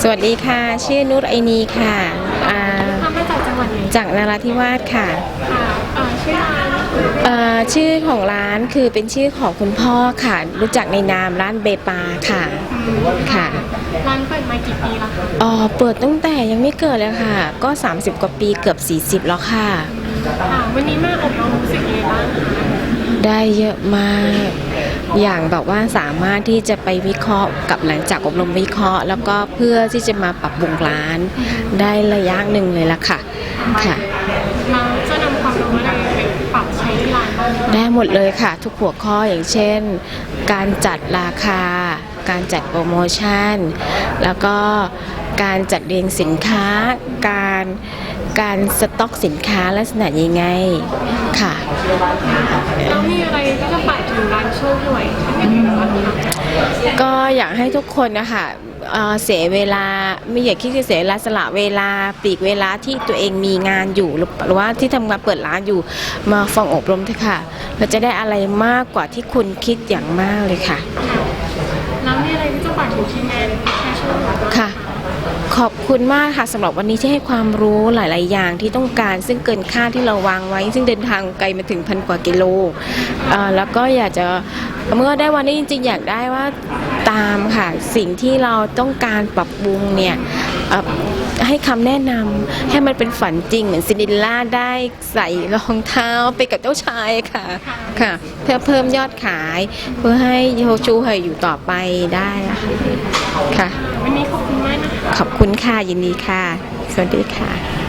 สวัสดีค่ะ ชื่อนุชไอนีค่ะอ่าทำมาจากจังหวัดไหนจากนาราธิวาสค่ะค่ะเอ่อชื่อร้านเอ่อชื่อของร้านคือเป็นชื่อของคุณพ่อค่ะ รู้จักในนามร้านเบปาค่ะค่ะ ร้านเปิดมากี่ปีแล้วคะอ๋อเปิดตั้งแต่ยังไม่เกิดเลยค่ะ ก็ 30 กว่าปีเกือบ 40 แล้วค่ะค่ะวันนี้มาอบรมรู้สึกยังไงบ้างคะได้เยอะมาก อย่างแบบว่าสามารถที่จะไปวิเคราะห์กับหลังจากอบรมวิเคราะห์ แล้วก็เพื่อที่จะมาปรับปรุงร้านได้ระยะหนึ่งเลยละค่ะค่ะเราจะนำความรู้อะไรไปปรับใช้ที่ร้านบ้างคะได้หมดเลยค่ะ ทุกหัวข้ออย่างเช่น การจัดราคา การจัดโปรโมชั่น แล้วก็การจัดเรียงสินค้า การการสต็อกสินค้าลักษณะยังไงค่ะ แล้วมีอะไรที่จะฝากถึงร้านโชคหวยที่เป็นอยู่บ้างคะก็อยากให้ทุกคนนะคะเอ่อเสียเวลาไม่อยากคิดจะเสียเวลาสละเวลาปลีกเวลาที่ตัวเองมีงานอยู่หรือหรือว่าที่ทำงานเปิดร้านอยู่มาฟังอบรมเถอะค่ะ เราจะได้อะไรมากกว่าที่คุณคิดอย่างมากเลยค่ะ แล้วมีอะไรที่จะฝากถึงทีมงานแคชชวลบ้างคะค่ะ ขอบคุณมากค่ะสำหรับวันนี้ที่ให้ความรู้หลาย ๆ อย่างที่ต้องการ ซึ่งเกินค่าที่เราวางไว้ ซึ่งเดินทางไกลมาถึงพันกว่ากิโลเอ่อแล้วก็อยากจะเมื่อได้วันนี้จริง ๆ อยากได้ว่าตามค่ะ สิ่งที่เราต้องการปรับปรุงเนี่ยเอ่อ ให้คำแนะนำให้มันเป็นฝันจริง เหมือนซินเดอเรลล่าได้ใส่รองเท้าไปกับเจ้าชายค่ะค่ะ เพื่อเพิ่มยอดขาย เพื่อให้โยชูเฮยอยู่ต่อไปได้นะคะค่ะวันนี้ขอบคุณมากนะคะขอบคุณค่ะยินดีค่ะ สวัสดีค่ะ